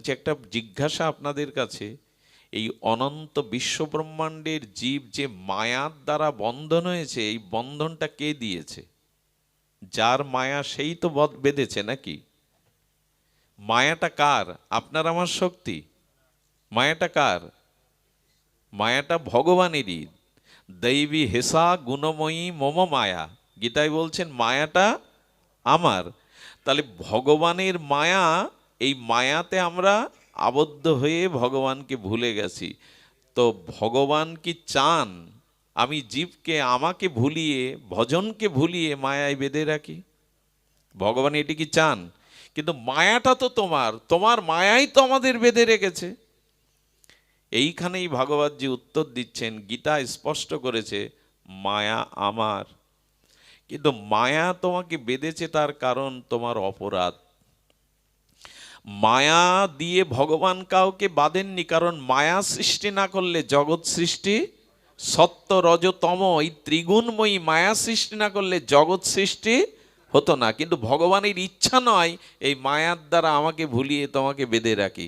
আচ্ছা একটা জিজ্ঞাসা আপনাদের কাছে, এই অনন্ত বিশ্বব্রহ্মাণ্ডের জীব যে মায়ার দ্বারা বন্ধন হয়েছে, এই বন্ধনটা কে দিয়েছে? যার মায়া সেই তো বধ বেঁধেছে নাকি? মায়াটা কার? আপনার আমার শক্তি। মায়াটা কার? মায়াটা ভগবানেরই। দৈবী হেসা গুণময়ী মম মায়া। গীতায় বলছেন, মায়াটা আমার। তাহলে ভগবানের মায়া এই মায়াতে আমরা আবদ্ধ হয়ে ভগবানকে ভুলে গেছি। তো ভগবান কি চান আমি জীবকে আমাকে ভুলিয়ে, ভজনকে ভুলিয়ে মায়ায় বেঁধে রাখি? ভগবান এটি কি চান? কিন্তু মায়াটা তো তোমার তোমার মায়াই তো আমাদের বেঁধে রেখেছে। এইখানেই ভাগবতজি উত্তর দিচ্ছেন, গীতা স্পষ্ট করেছে, মায়া আমার। কিন্তু মায়া তোমাকে বেঁধেছে তার কারণ তোমার অপরাধ। মায়া দিয়ে ভগবান কাউকে বাঁধেননি, কারণ মায়া সৃষ্টি না করলে জগৎ সৃষ্টি সত্য রজতম, এই ত্রিগুণময়ী মায়া সৃষ্টি না করলে জগৎ সৃষ্টি হতো না। কিন্তু ভগবানের ইচ্ছা নয়, এই মায়ার দ্বারা আমাকে ভুলিয়ে তোমাকে বেঁধে রাখি।